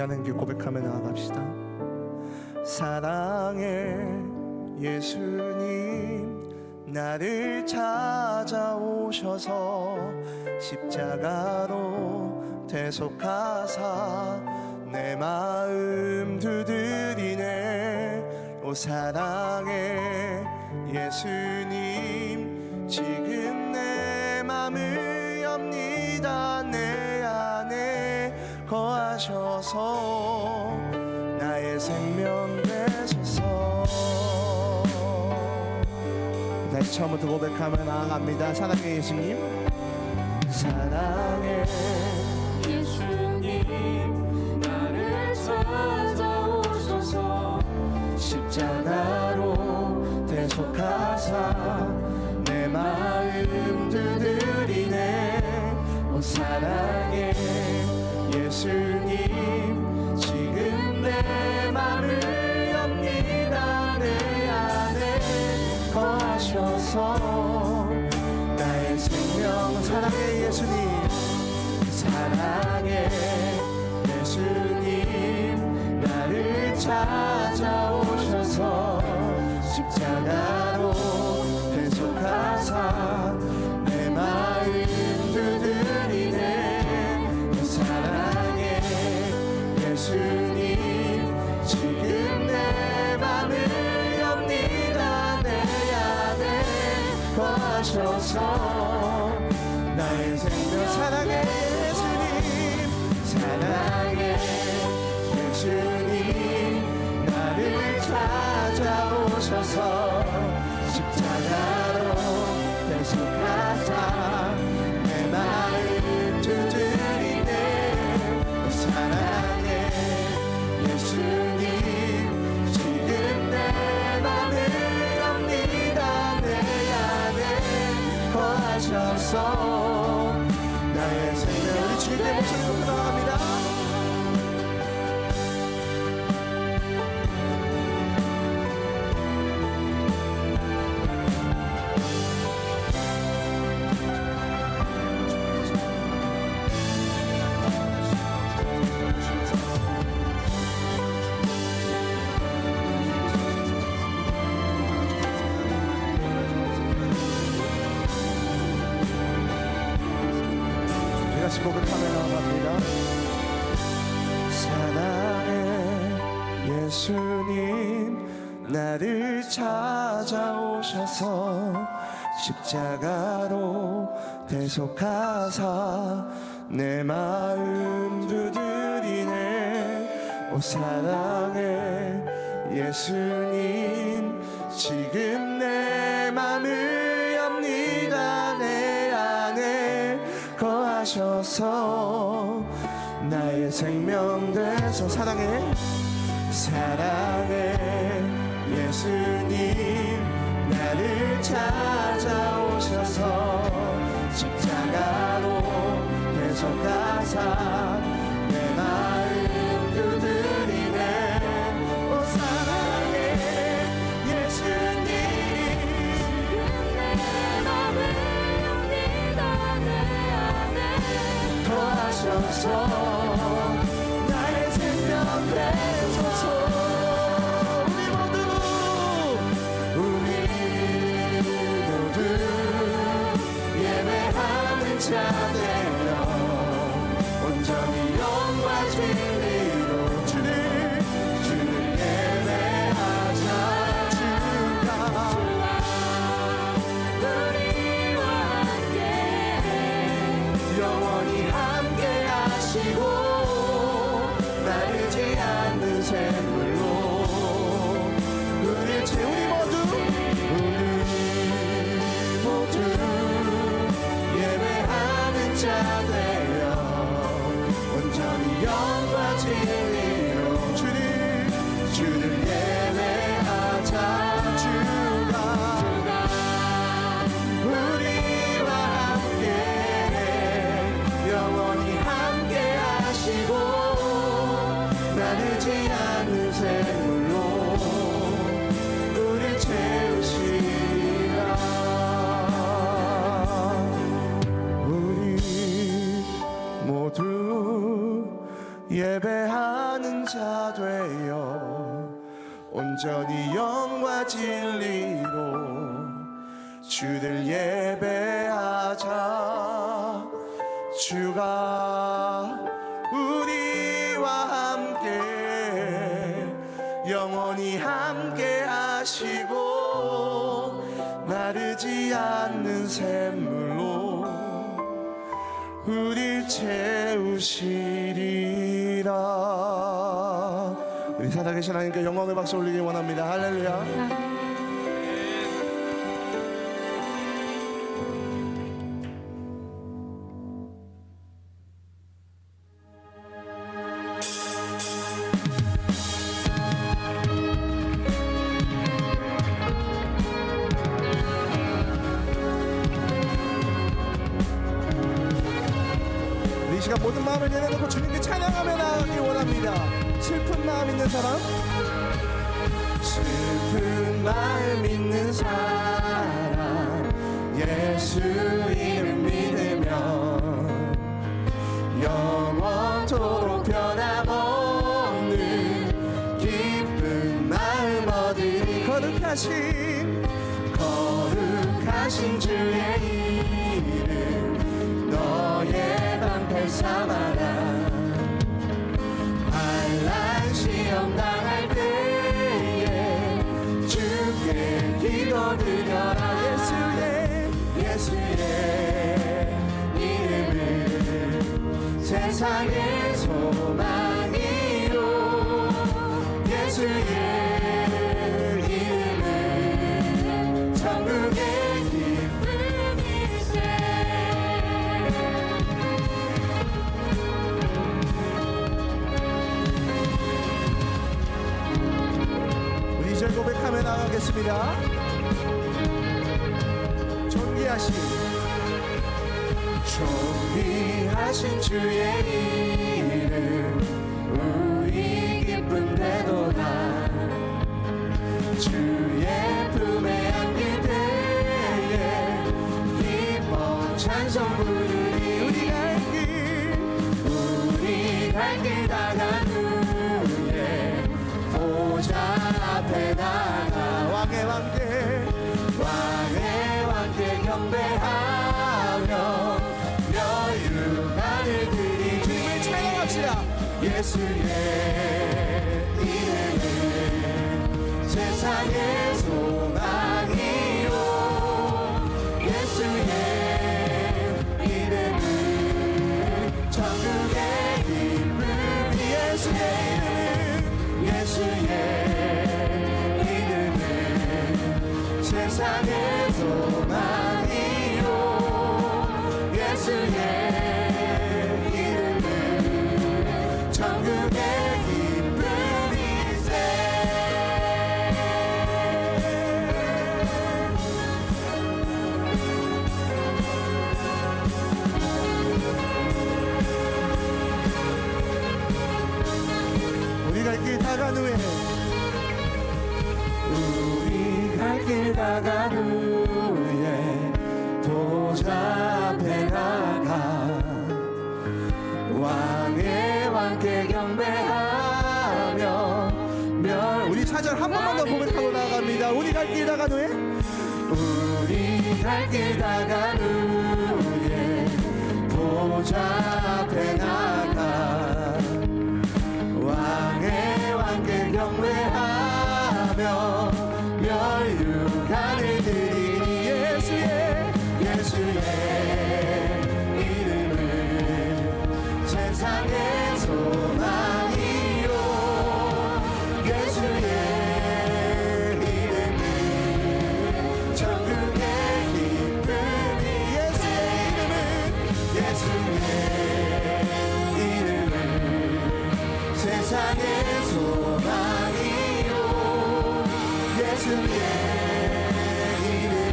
하나님께 고백하며 나아갑시다. 사랑해 예수님. 나를 찾아오셔서 십자가로 대속하사 내 마음 두드리네. 오 사랑해 예수님. 지금 내 맘을 엽니다. 내 거하셔서 나의 생명 되소서. 다시 처음부터 고백하며 나아갑니다. 사랑해 예수님. 사랑해 예수님 나를 찾아오셔서. 십자가로 대속하사 예수님 나를 찾아오셔서 십자가로 대속하사 내 마음 두드리네. 오 사랑해 예수님 지금 내 맘을 엽니다. 내 안에 거하셔서 나의 생명 되서. 사랑해 사랑해 예수님 나를 찾아오셔서 십자가로 대속하사 내 마음 두드리네. 오 사랑해 예수님. 내 맘을 엽니다 내 안에 거하셔서 마르지 않은 샘물로 우리 채우시라. 우리 모두 예배하는 자 되어 온전히 영과 진리로 주들 예배하자. 주가 하시고 마르지 않는 샘물로 우리 채우시리라. 우리 살아계신 하나님께 영광의 박수 올리기 원합니다. 할렐루야 시간 모든 마음을 내려놓고 주님께 찬양하며 나아가기 원합니다. 슬픈 마음 있는 사람? 슬픈 마음 있는 사람 예수 이름 믿으면 영원토록 변함없는 기쁜 마음 얻으리. 거룩하신 거룩하신 주의 나가겠습니다. 존귀하신 존귀하신 주의 이름 우리 기쁨 되도다 주의 품에 안길 때에 기뻐 찬송 부르리 우리 갈길 우리 갈길 다간 후에 보좌 앞에 나가 왕께 왕의 왕께 경배하며 여유가를 드리 주님을 찬양합시다. 예수의 이름은 세상의 세상의 소망이요. 예수의 보좌 앞에 나가 왕의 왕께 경배하며 멸 우리 사절 한 번만 더 고백하고 나갑니다. 우리 갈 길 다간 후에 우리 갈길후 세상의 소망이요. 예수의 이름은 천국의 기쁨이 예수의 이름은 예수의 이름은 세상의 소망이요. 예수의 이름은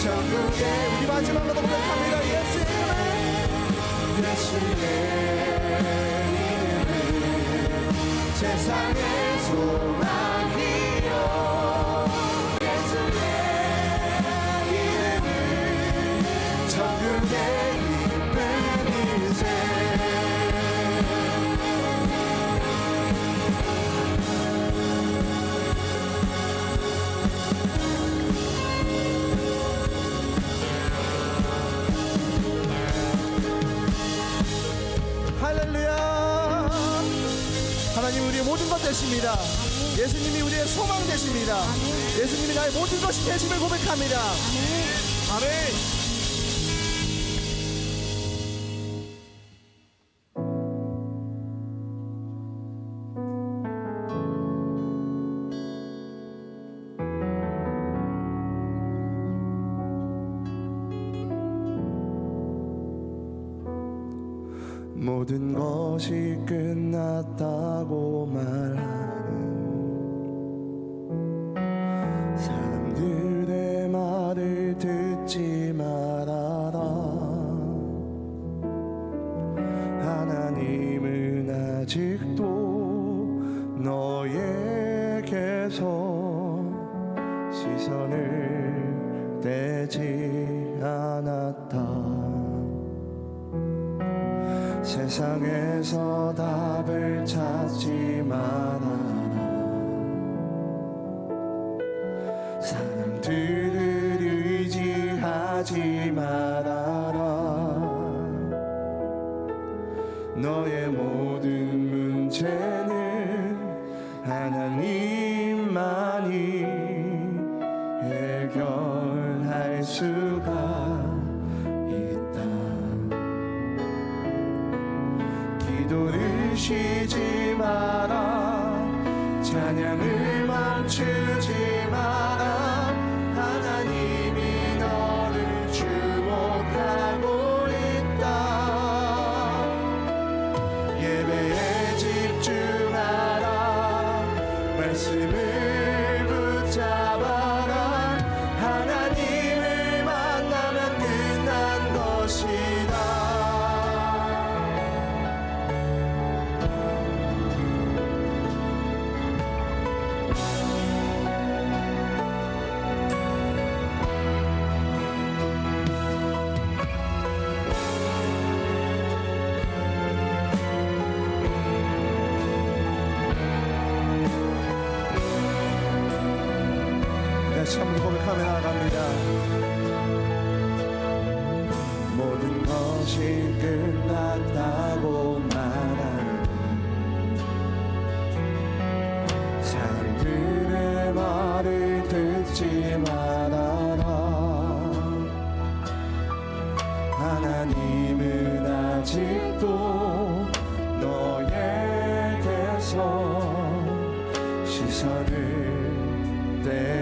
천국의 우리 마지막으로 고백합니다 세상의 소망 예수님이 우리의 소망 되십니다. 예수님이 나의 모든 것이 되심을 고백합니다. 아멘. 아멘. 너의 모든 문제. 다시 한번 고백하며 나아갑니다. 모든 것이 끝났다고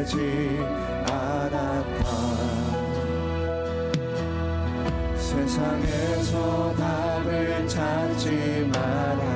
되지 않았다. 세상에서 답을 찾지 마라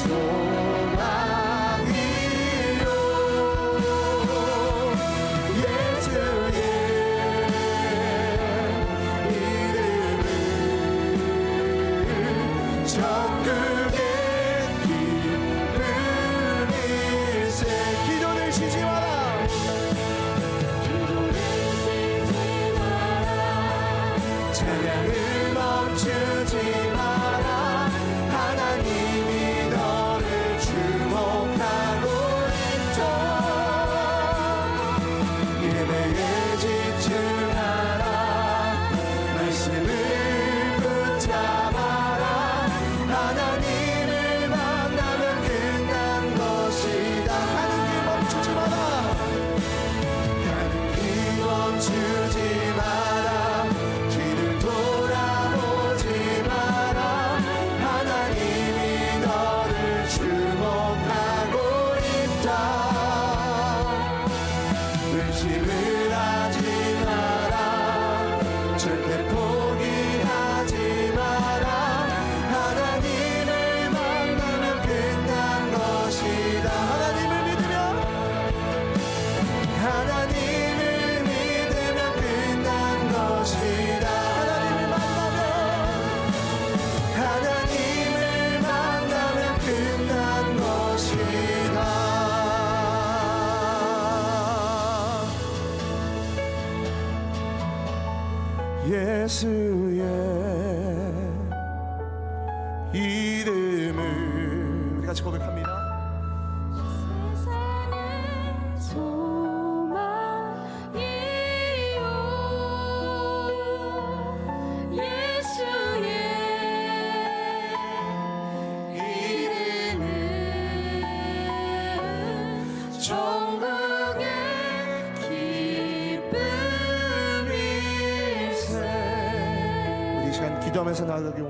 small. 예수의 이름을 우리 같이 고백합니다. mencionado aquí